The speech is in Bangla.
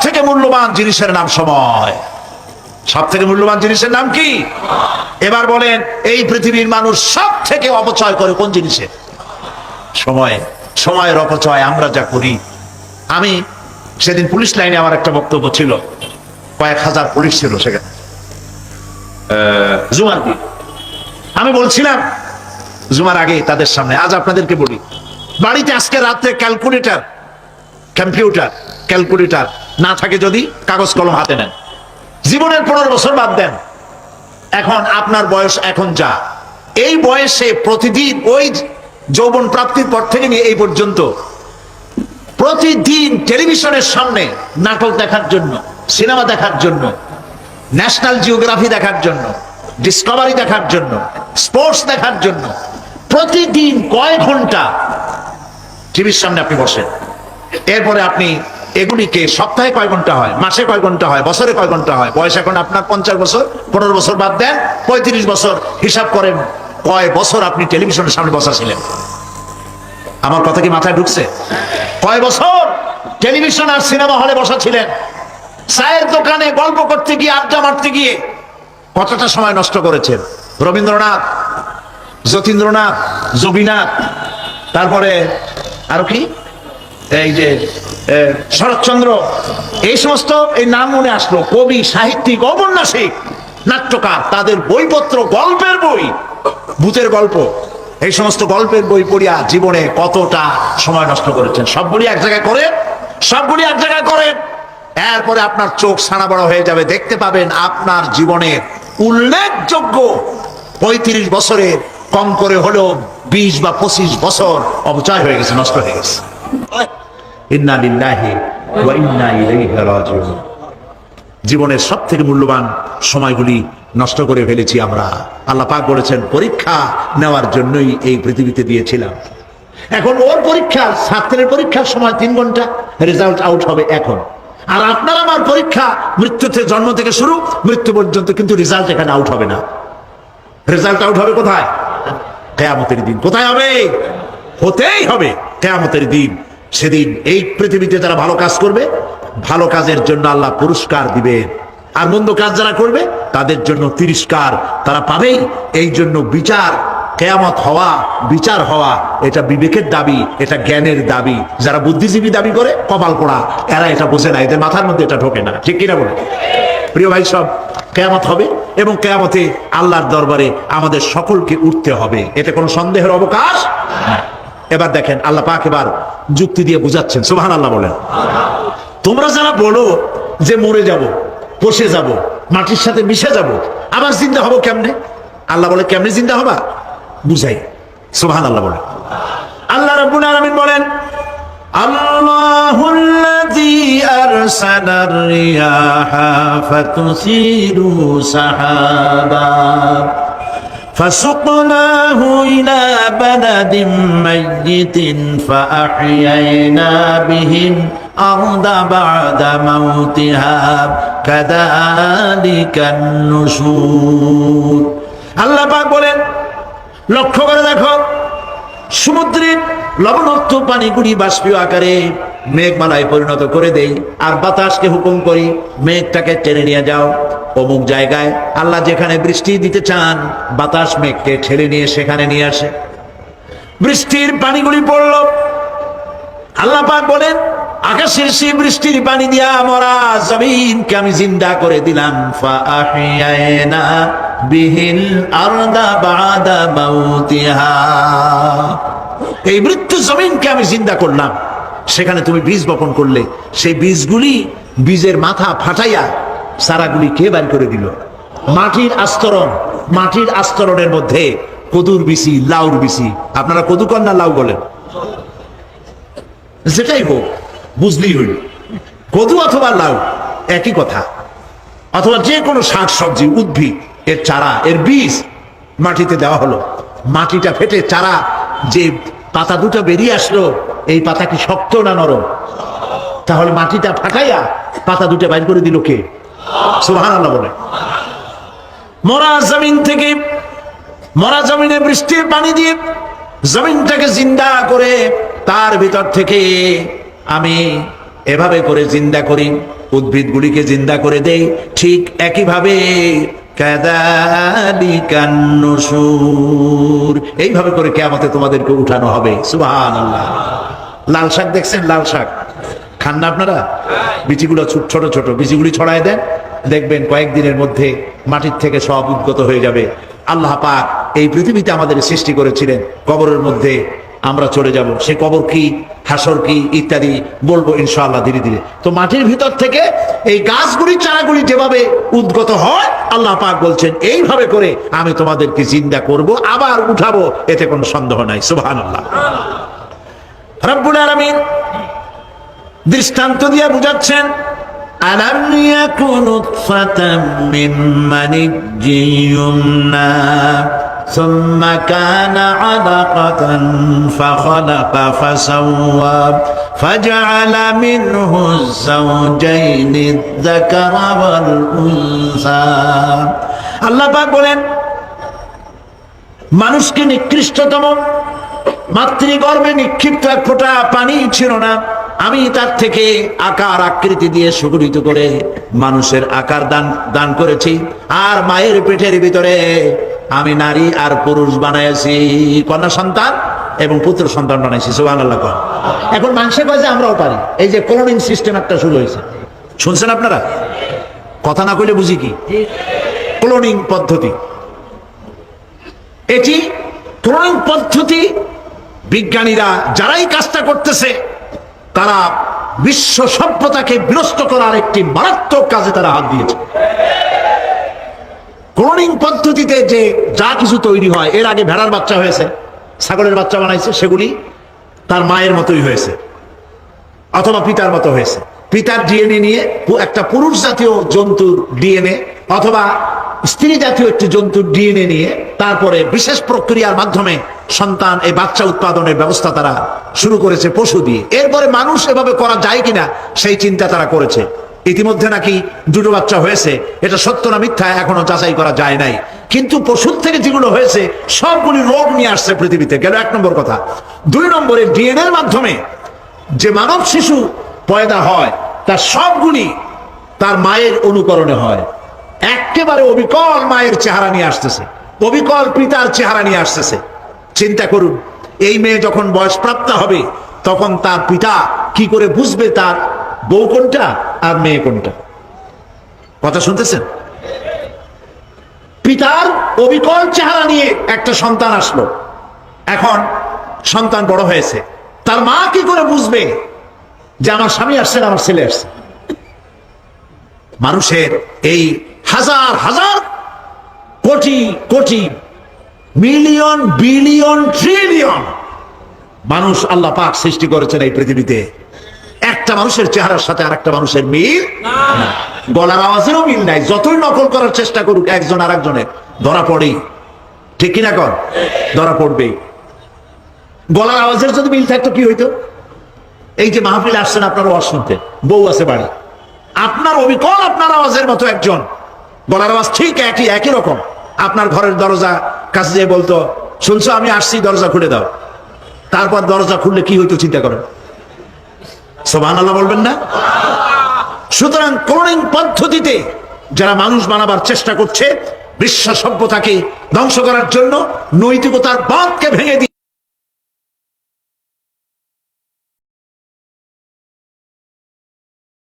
থেকে মূল্যবান জিনিসের নাম সময়। সব থেকে মূল্যবান জিনিসের নাম কি? এবার বলেন, এই পৃথিবীর মানুষ সব থেকে অপচয় করে কোন জিনিসে? সময়ে। সময়ের অপচয় আমরা যা করি। আমি সেদিন পুলিশ লাইনে আমার একটা বক্তব্য ছিল। কয়েক হাজার পুলিশ ছিল সেখানে। জুমার দিন। আমি বলছিলাম, জুমার আগে তাদের সামনে, আজ আপনাদেরকে বলি, বাড়িতে আজকে রাত্রে ক্যালকুলেটর, কম্পিউটার, ক্যালকুলেটর না থাকে যদি কাগজ কলম হাতে নেন। জীবনের পনেরো বছর বাদ দেন। এখন আপনার বয়স এখন যা। এই বয়সে প্রতিদিন ওই যৌবন প্রাপ্তির পর থেকে নিয়ে এই পর্যন্ত প্রতিদিন টেলিভিশনের সামনে নাটক দেখার জন্য, সিনেমা দেখার জন্য, ন্যাশনাল জিওগ্রাফি দেখার জন্য, ডিসকভারি দেখার জন্য, স্পোর্টস দেখার জন্য প্রতিদিন কয় ঘণ্টা টিভির সামনে আপনি বসেন। এরপরে আপনি এগুলিকে সপ্তাহে কয় ঘণ্টা হয়? মাসে কয় ঘণ্টা হয়? বছরে কয় ঘণ্টা হয়? বয়স এখন আপনার পঞ্চাশ বছর, পনেরো বছর বাদ দেন, পঁয়ত্রিশ বছর হিসাব করেন কয় বছর আপনি টেলিভিশনের সামনে বসা ছিলেন আমার কথা কি মাথায় ঢুকছে? কয় বছর টেলিভিশন আর সিনেমা হলে বসা ছিলেন চায়ের দোকানে গল্প করতে গিয়ে, আড্ডা মারতে গিয়ে কতটা সময় নষ্ট করেছেন? রবীন্দ্রনাথ, যতীন্দ্রনাথ জবিনাথ তারপরে আর কি? এই যে শরৎচন্দ্র, এই সমস্ত এই নাম মনে আসলো। কবি, সাহিত্যিক, ঔপন্যাসিক, নাট্যকার, তাদের বইপত্র, গল্পের বই, ভূতের গল্প। এই সমস্ত গল্পের বই পড়িয়া জীবনে কতটা সময় নষ্ট করেছেন। সবগুলি এক জায়গায় করে, সবগুলি এক জায়গায় করেন এরপরে আপনার চোখ ছানা বড় হয়ে যাবে। দেখতে পাবেন আপনার জীবনের উল্লেখযোগ্য পঁয়ত্রিশ বছরের কম করে হলেও বিশ বা পঁচিশ বছর অপচয় হয়ে গেছে, নষ্ট হয়ে গেছে। জীবনের সব থেকে মূল্যবান সময়গুলি নষ্ট করে ফেলেছি আমরা। আল্লাহ পাক বলেছেন, পরীক্ষা নেওয়ার জন্যই এই পৃথিবীতে দিয়েছিলাম। এখন ওর পরীক্ষা ছাত্রের পরীক্ষার সময় তিন ঘণ্টা রেজাল্ট আউট হবে এখন। আর আপনার আমার পরীক্ষা মৃত্যুতে জন্ম থেকে শুরু, মৃত্যু পর্যন্ত কিন্তু রেজাল্ট এখানে আউট হবে না। রেজাল্ট আউট হবে কোথায়? কেয়ামতের দিন। কোথায় হবে? হতেই হবে। কেয়ামতের দিন। সেদিন এই পৃথিবীতে যারা ভালো কাজ করবে, ভালো কাজের জন্য আল্লাহ পুরস্কার দিবে। আর মন্দ কাজ যারা করবে, তাদের জন্য তিরস্কার তারা পাবেই। এই জন্য বিচার, কেয়ামত হওয়া, বিচার হওয়া, এটা বিবেকের দাবি, এটা জ্ঞানের দাবি। যারা বুদ্ধিজীবী দাবি করে, কপাল পোড়া, এরা এটা বোঝে না, এদের মাথার মধ্যে এটা ঢোকে না। ঠিক কিনা বলে প্রিয় ভাই সব, কেয়ামত হবে এবং কেয়ামতে আল্লাহর দরবারে আমাদের সকলকে উঠতে হবে। এতে কোনো সন্দেহের অবকাশ। এবার দেখেন আল্লাহ পাক এবার যুক্তি দিয়ে বুঝাচ্ছেন সুবহান আল্লাহ বলেন তোমরা যারা বলো যে মরে যাব পচে যাব মাটির সাথে মিশে যাব আবার জিন্দা হবো কেমনে আল্লাহ বলে কেমনে জিন্দা হবা বুঝাই সুবহান আল্লাহ বলেন আল্লাহ রাব্বুল আলামিন বলেন الله الذي أرسل الرياح فتثير سحابا فسقناه إلى بلد ميت فأحيينا به الأرض بعد موتها كذلك النشور আল্লাহ পাক বলেন লক্ষ্য করে দেখো সমুদ্রের লবণাক্ত পানিগুলি বাষ্পীয় আকারে মেঘমালায় পরিণত করে দেই। আর বাতাসকে হুকুম করি, মেঘটাকে টেনে নিয়ে যাও। অমুক জায়গায় আল্লাহ যেখানে বৃষ্টি দিতে চান, বাতাস মেঘকে ঠেলে নিয়ে সেখানে নিয়ে আসে। বৃষ্টির পানিগুলি পড়ল। আল্লাহ পাক বলেন, আকাশের সেই বৃষ্টির পানি দিয়া মরা জমিনকে আমি জিন্দা করে দিলাম। বিহিল এই মৃত্যু জমিনকে আমি জিন্দা করলাম। সেখানে তুমি বীজ বপন করলে। সেই বীজগুলি বীজের মাথা ফাটাইয়া সারাগুলি কে বার করে দিল? মাটির আস্তরণ, মাটির আস্তরণের মধ্যে কদুর বিসি লাউর বিসি আপনারা কদু কন্যা লাউ বলেন? যেটাই হোক, বুঝলেই হইল। কদু অথবা লাউ, একই কথা। অথবা যে কোনো শাক সবজি, উদ্ভিদ, এর চারা, এর বীজ মাটিতে দেওয়া হলো। মাটিটা ফেটে চারা, যে পাতা দুটো বেরিয়ে আসলো এই পাতা কি শক্ত না নরম? তাহলে মাটিটা ফাটাইয়া পাতা দুটো বাইর করে দিল কে? আল্লাহ বলে। মরা জমিন থেকে, মরা জমিনে বৃষ্টির পানি দিয়ে জমিনটাকে জিন্দা করে তার ভিতর থেকে আমি এভাবে করে জিন্দা করি, উদ্ভিদগুলিকে জিন্দা করে দেই, ঠিক একইভাবে। এইভাবে করে কেয়ামতে তোমাদেরকে উঠানো হবে সুবহান আল্লাহ লাল শাক দেখছেন? লাল শাক। খান না আপনারা? বিচিগুলো ছোট ছোট বিচিগুলি ছড়ায় দেন। দেখবেন কয়েকদিনের মধ্যে মাটির থেকে সব উদ্গত হয়ে যাবে। আল্লাহ পাক এই পৃথিবীতে আমাদের সৃষ্টি করেছিলেন। কবরের মধ্যে আমরা চলে যাব। সে কবর কি, হাসর কি, ইত্যাদি বলব ইনশাআল্লাহ ধীরে ধীরে। তো মাটির ভিতর থেকে এই গাছগুলি, চারাগুলি যেভাবে উদ্গত হয়, আল্লাহ পাক বলছেন, এইভাবে করে আমি তোমাদেরকে জিন্দা করব, আবার উঠাবো। এতে কোনো সন্দেহ নাই। সুবহানাল্লাহ। রব্বুল আলামিন দৃষ্টান্ত দিয়ে বুঝাচ্ছেন আলাম ইয়াকুনু ফাতাম মিন মানিজ্জি ইউমনা ثم كان علقة فخلق فسوى فجعل منه الزوجين الذكر والأنثى আল্লাহ পাক বলেন মানুষকে নিকৃষ্টতম মাতৃগর্ভে নিক্ষিপ্ত এক ফোঁটা পানি ছিল না। আমি তার থেকে আকার আকৃতি দিয়ে সুগঠিত করে মানুষের আকার দান দান করেছি। আর মায়ের পেটের ভিতরে আমি নারী আর পুরুষ বানাইছি কন্যা সন্তান এবং পুত্র সন্তান বানাইছি কর এখন মানুষের কাছে আমরাও পারি। এই যে ক্লোনিং সিস্টেম একটা শুরু হয়েছে। শুনছেন আপনারা? কথা না কইলে বুঝি কি? ক্লোনিং পদ্ধতি। এটি ক্লোনিং পদ্ধতি বিজ্ঞানীরা যারাই কাজটা করতেছে, তারা বিশ্ব সভ্যতাকে বিনষ্ট করার একটি মারাত্মক কাজে তারা হাত দিয়েছে। ক্লোনিং পদ্ধতিতে যে যা কিছু তৈরি হয়, এর আগে ভেড়ার বাচ্চা হয়েছে, ছাগলের বাচ্চা বানাইছে, সেগুলি তার মায়ের মতোই হয়েছে, অথবা পিতার মতো হয়েছে। পিতার ডিএনএ নিয়ে একটা পুরুষ জাতীয় জন্তুর ডিএনএ অথবা স্ত্রী জাতীয় একটি জন্তুর ডিএনএ নিয়ে তারপরে বিশেষ প্রক্রিয়ার মাধ্যমে সন্তান এই বাচ্চা উৎপাদনের ব্যবস্থা তারা শুরু করেছে পশু দিয়ে। এরপরে মানুষ এভাবে করা যায় কিনা সেই চিন্তা তারা করেছে। ইতিমধ্যে নাকি দুটো বাচ্চা হয়েছে, এটা সত্য না মিথ্যা এখনও যাচাই করা যায় নাই। কিন্তু পশুর থেকে যেগুলো হয়েছে, সবগুলি রোগ নিয়ে আসছে পৃথিবীতে। গেল এক নম্বর কথা। দুই নম্বরে ডিএনএ মাধ্যমে যে মানব শিশু পয়দা হয়, তার সবগুলি তার মায়ের অনুকরণে হয়। একেবারে অবিকল মায়ের চেহারা নিয়ে আসতেছে। অবিকল পিতার চেহারা নিয়ে আসতেছে। চিন্তা করুন, এই মেয়ে যখন বয়স প্রাপ্ত হবে, তখন তার পিতা কি করে বুঝবে তার বউ কোনটা আর মেয়ে কোনটা? কথা শুনতেছেন? পিতার অবিকল চেহারা নিয়ে একটা সন্তান আসলো। এখন সন্তান বড় হয়েছে। তার মা কি করে বুঝবে যে আমার স্বামী আসছেন, আমার ছেলে আসছে? মানুষের এই হাজার হাজার, crore crore, million, billion, trillion মানুষ আল্লাহ পাক সৃষ্টি করেছেন এই পৃথিবীতে। একটা মানুষের চেহারার সাথে আর একটা মানুষের মিল গলার আওয়াজেরও মিল নাই। যতই নকল করার চেষ্টা করুক একজন আর একজনের, ধরা পড়েই। ঠিক কিনা কর ধরা পড়বেই। গলার আওয়াজের যদি মিল থাকতো, কি হইতো? এই যে মাহফিল আসছেন আপনার ওয়াজ শুনতে, বউ আছে বাড়ি। আপনার অবিকল আপনার আওয়াজের মতো একজন। গলার আওয়াজ ঠিক একই একই রকম। আপনার ঘরের দরজা কাছে যেয়ে বলতো, শুনছো, আমি আসছি, দরজা খুলে দাও। তারপর দরজা খুললে কি হইতো চিন্তা করেন? সোভান আল্লাহ বলবেন না? সুতরাং ক্লোনিং পদ্ধতিতে যারা মানুষ বানাবার চেষ্টা করছে বিশ্ব সভ্যতাকে ধ্বংস করার জন্য নৈতিকতার বাঁধকে ভেঙে দিয়ে